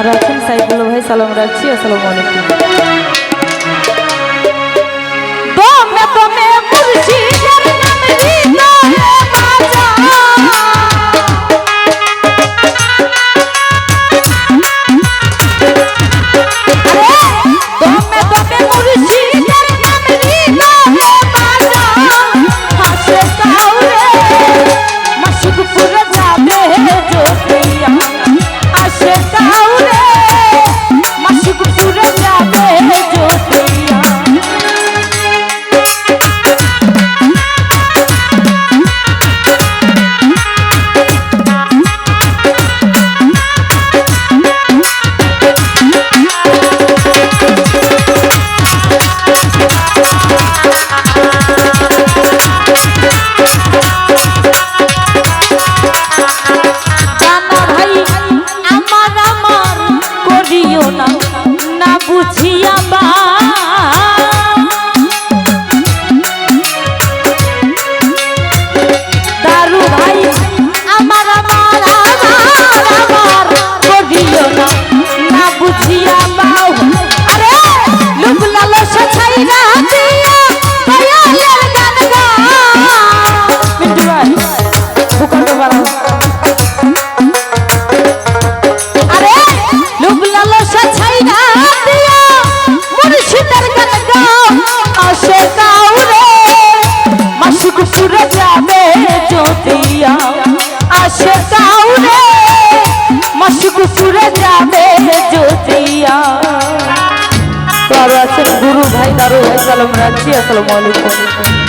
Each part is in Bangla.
আর আছেন সাইফুল্লা ভাই সালাম রাখছি আসসালামু আলাইকুম। না বুঝিয়া বা আছেন গুরু ভাই দারু ভাই সালাম রাখছি আসসালামু আলাইকুম।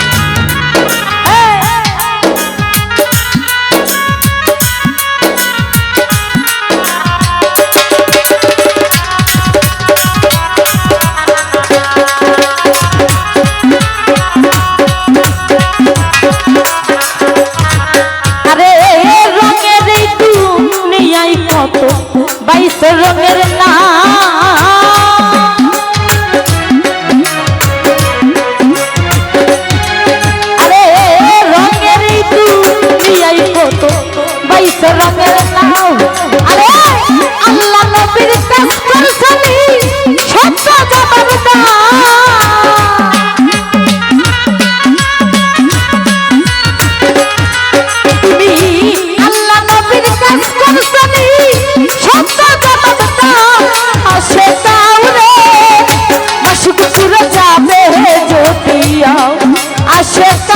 Russia.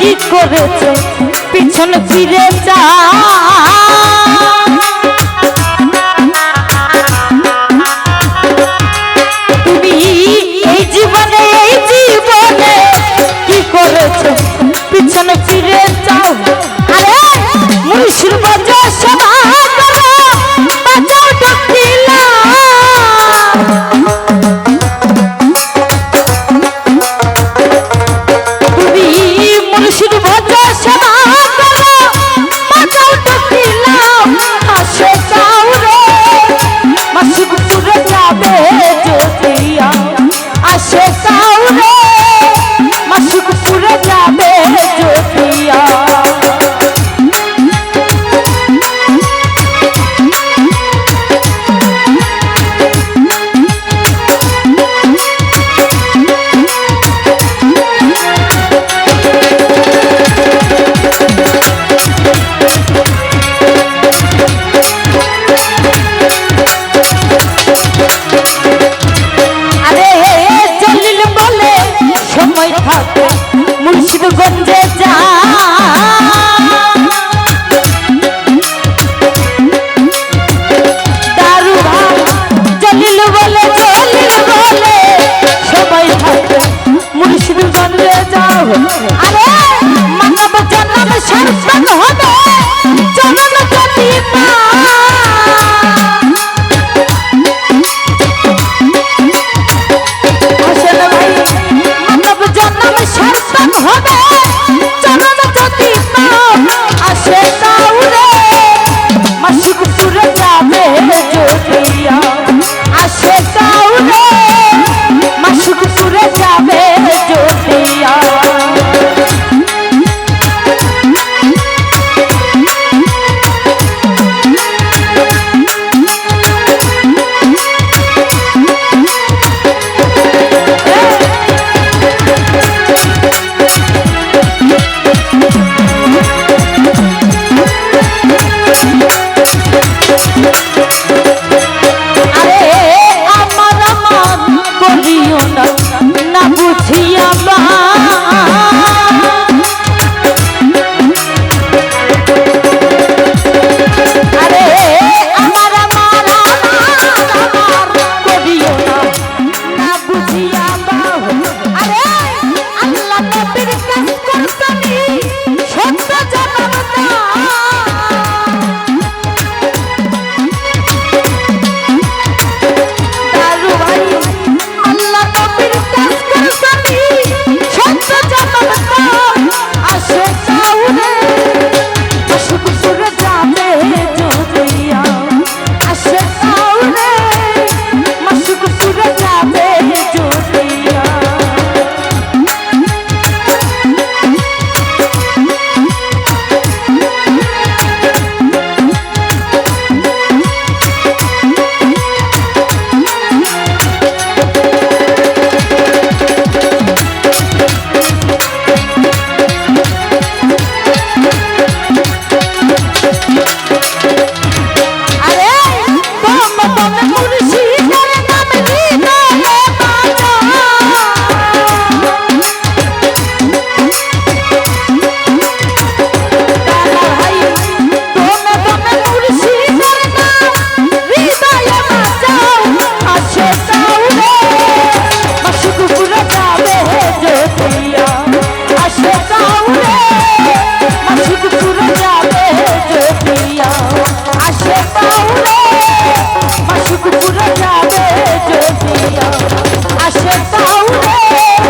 কি করেছে? পিছন ফিরে যা। Oh, oh, oh.